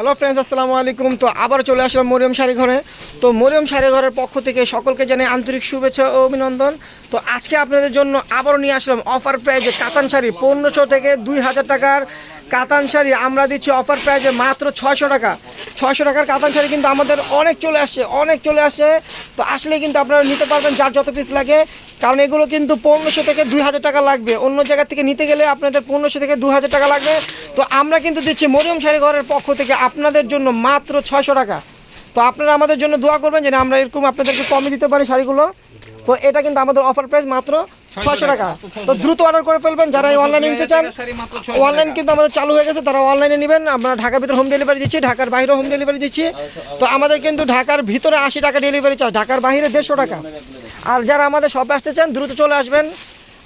Hello friends আসসালামু আলাইকুম। তো আবার চলে আসলাম মরিয়ম শাড়ি ঘরে। তো মরিয়ম শাড়ি ঘরের পক্ষ থেকে সকলকে জানাই আন্তরিক শুভেচ্ছা ও অভিনন্দন। তো আজকে আপনাদের জন্য আবারও নিয়ে আসলাম অফার প্রাইজে কাতান শাড়ি, পনেরোশো থেকে দুই হাজার টাকার কাতান শাড়ি। আমরা দিচ্ছি অফার প্রাইজে মাত্র ছয়শো টাকা। ছয়শো টাকার কাতান শাড়ি কিন্তু আমাদের অনেক চলে আসছে, অনেক চলে আসছে। তো আসলে কিন্তু আপনারা নিতে পারবেন যার যত পিস লাগে। কারণ এগুলো কিন্তু পনেরোশো থেকে দুই হাজার টাকা লাগবে। অন্য জায়গা থেকে নিতে গেলে আপনাদের পনেরোশো থেকে দু হাজার টাকা লাগবে। তো আমরা কিন্তু দিচ্ছি মরিয়ম শাড়ি ঘরের পক্ষ থেকে আপনাদের জন্য মাত্র ছয়শো টাকা। তো আপনারা আমাদের জন্য দোয়া করবেন যে আমরা এরকম আপনাদেরকে কমে দিতে পারি শাড়িগুলো। তো এটা কিন্তু আমাদের অফার প্রাইস মাত্র ছয়শো টাকা। তো দ্রুত অর্ডার করে ফেলবেন যারা অনলাইনে নিতে চান। অনলাইন কিন্তু আমাদের চালু হয়ে গেছে তারা অনলাইনে নেবেন। আমরা ঢাকার ভিতরে হোম ডেলিভারি দিচ্ছি ঢাকার বাইরে হোম ডেলিভারি দিচ্ছি। তো আমাদের কিন্তু ঢাকার ভিতরে আশি টাকা ডেলিভারি চার্জ ঢাকার বাইরে দেড়শো টাকা। আর যারা আমাদের শপে আসতে চান দ্রুত চলে আসবেন।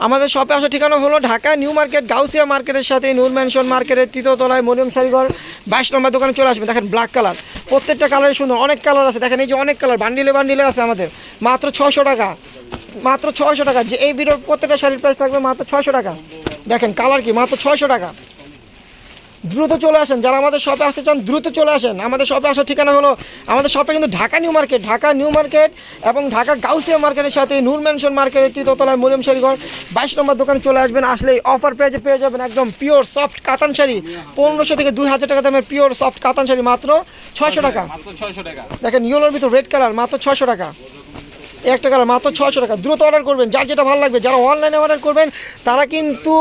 আমাদের শপে আসার ঠিকানা হলো ঢাকা নিউ মার্কেট গাউসিয়া মার্কেটের সাথে নূর ম্যানশন মার্কেটের তৃতীয়তলায় মরিয়ম শাড়িঘর বাইশ নম্বর দোকানে চলে আসবেন। দেখেন ব্ল্যাক কালার প্রত্যেকটা কালারই সুন্দর অনেক কালার আছে। দেখেন এই যে অনেক কালার বান্ডিলে বান্ডিলে আছে আমাদের। মাত্র ছশো টাকা। মাত্র ছয়শো টাকা। যে এই ভিডিওর প্রত্যেকটা শাড়ির প্রাইস থাকবে মাত্র ছয়শো টাকা। দেখেন কালার কি? মাত্র ছয়শো টাকা। দ্রুত চলে আসেন। যারা আমাদের শপে আসতে চান দ্রুত চলে আসেন। আমাদের শপে আসার ঠিকানা হলো আমাদের শপে কিন্তু Dhaka New Market Dhaka New Market এবং ঢাকা গাউসিয়া মার্কেটের সাথে নূর ম্যানশন মার্কেটের তৃতীয়তলায় মরিয়ম শাড়িঘর। বাইশ নম্বর দোকানে চলে আসবেন। আসলেই অফার প্রাইজে পেয়ে যাবেন একদম পিওর সফট কাতান শাড়ি। পনেরোশো থেকে দুই হাজার টাকা দামের পিওর সফট কাতান শাড়ি মাত্র ছয়শো টাকা। মাত্র 600 টাকা। দেখেন ইয়েলোর ভিতর রেড কালার মাত্র ছয়শো টাকা। একটা কালার মাত্র ছশো টাকা। দ্রুত অর্ডার করবেন, যার যেটা ভালো লাগবে, যারা অনলাইনে অর্ডার করবেন, তারা কিন্তু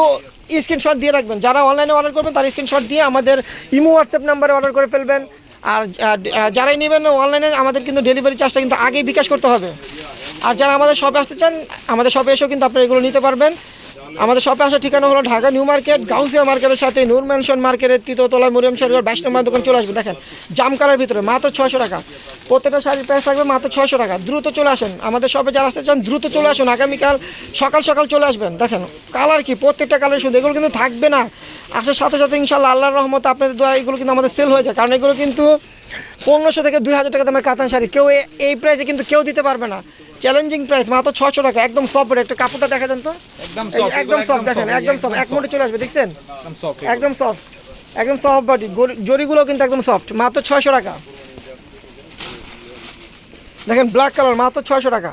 স্ক্রিনশট দিয়ে রাখবেন। যারা অনলাইনে অর্ডার করবেন, তারা স্ক্রিনশট দিয়ে আমাদের ইমো হোয়াটসঅ্যাপ নাম্বারে অর্ডার করে ফেলবেন। আর যারাই নেবেন অনলাইনে আমাদের কিন্তু ডেলিভারি চার্জটা কিন্তু আগেই বিকাশ করতে হবে। আর যারা আমাদের শপে আসতে চান, আমাদের শপে এসেও কিন্তু আপনারা এগুলো নিতে পারবেন। আমাদের শপে আসার ঠিকানা হলো ঢাকা নিউ মার্কেট, গাউসিয়া মার্কেটের সাথে নূর ম্যানশন মার্কেটের তৃতীয়তলায় মরিয়ম শাড়িঘর বাইশ নম্বর দোকান চলে আসবে। দেখেন জাম কালার ভিতরে মাত্র ছয়শো টাকা। প্রত্যেকটা শাড়ির প্রাইস থাকবে মাত্র ছয়শো টাকা। দ্রুত চলে আসেন। আমাদের শপে যারা আসতে চান, দ্রুত চলে আসুন। আগামীকাল সকাল সকাল চলে আসবেন। দেখেন কালার কি? প্রত্যেকটা কালার শুধু এগুলো কিন্তু থাকবে না। আসার সাথে সাথে ইনশাল্লাহ আল্লাহর রহমত আপনাদের দোয়া, এগুলো কিন্তু আমাদের সেল হয়ে যায়। কারণ এগুলো কিন্তু পনেরোশো থেকে দুই হাজার টাকা দামের কাতান শাড়ি। কেউ এই প্রাইসে কিন্তু কেউ দিতে পারবে না। চ্যালেঞ্জিং প্রাইস মাত্র ছশো টাকা একদম সফট একটা কাপড়টা দেখা দেন তো। একদম সফট দেখেন একদম সফট এক মোটে চলে আসবে দেখছেন? একদম একদম সফট একদম সফট বডি জরিগুলো কিন্তু একদম সফট মাত্র ছয়শো টাকা। দেখেন ব্ল্যাক কালার মাত্র ছয়শো টাকা।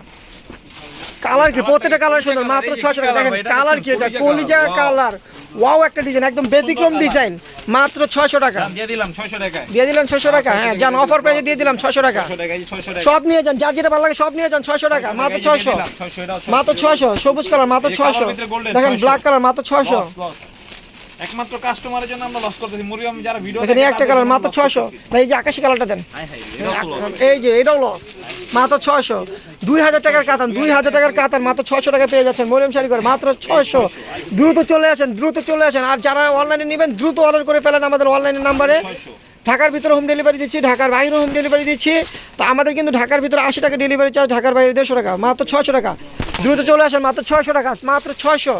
কালার কি? প্রত্যেকটা কালার সুন্দর মাত্র ছয়শো টাকা। দেখেন কালার কি এটা? কলিজা কালার ওয়াও একটা ডিজাইন একদম ব্যতিক্রম ডিজাইন মাত্র ছয়শো টাকা। দিয়ে দিলাম 600 টাকায়। দিয়ে দিলেন ছয়শো টাকা। হ্যাঁ যান অফার প্রাইসে দিয়ে দিলাম ছয়শো টাকা। 600 টাকা 600 টাকা সব নিয়ে যান যার যেটা ভালো লাগে সব নিয়ে যান ছয়শো টাকা মাত্র ছয়শো 600 600 মাত্র ছয়শো সবুজ কালার মাত্র ছয়শো। দেখেন ব্ল্যাক কালার মাত্র ছয়শো। একমাত্র কাস্টমারের জন্য আমরা লস করতেছি। মরিয়ম যারা ভিডিও দেখেন একটা কালার মাত্র ছয়শো। ভাই এই যে আকাশি কালারটা দেন। এই যে এটাও লস মাত্র ছয়শো। দুই হাজার টাকার কাতান, দুই হাজার টাকার কাতান, মাত্র ছয়শো টাকা পেয়ে যাচ্ছেন মরিয়ম শাড়ি করে মাত্র ছয়শো। দ্রুত চলে আসেন, দ্রুত চলে আসেন। আর যারা অনলাইনে নেবেন, দ্রুত অর্ডার করে ফেলেন আমাদের অনলাইনের নাম্বারে ঢাকার ভিতরে হোম ডেলিভারি দিচ্ছি, ঢাকার বাইরে হোম ডেলিভারি দিচ্ছি। তো আমাদের কিন্তু ঢাকার ভিতরে আশি টাকা ডেলিভারি চার্জ ঢাকার বাইরে দেড়শো টাকা, মাত্র ছয়শো টাকা। দ্রুত চলে আসেন, মাত্র ছয়শো টাকা, মাত্র ছয়শো।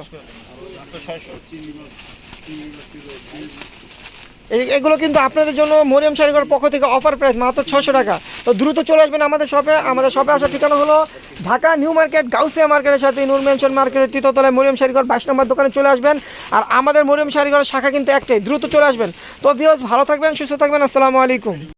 এগুলো কিন্তু আপনাদের জন্য মরিয়াম শাড়িঘর পক্ষ থেকে অফার প্রাইস মাত্র ছশো টাকা। তো দ্রুত চলে আসবেন আমাদের শপে আমাদের শপে আসার ঠিকানা হলো ঢাকা নিউ মার্কেট, গাউসিয়া মার্কেটের সাথে নূর মেনশন মার্কেটের তৃতীয়তলায় মরিয়াম শাড়িঘর বাইশ নম্বর দোকানে চলে আসবেন। আর আমাদের মরিয়াম শাড়িঘরের শাখা কিন্তু একটাই, দ্রুত চলে আসবেন। তো ভিউজ ভালো থাকবেন, সুস্থ থাকবেন, আসসালামু আলাইকুম।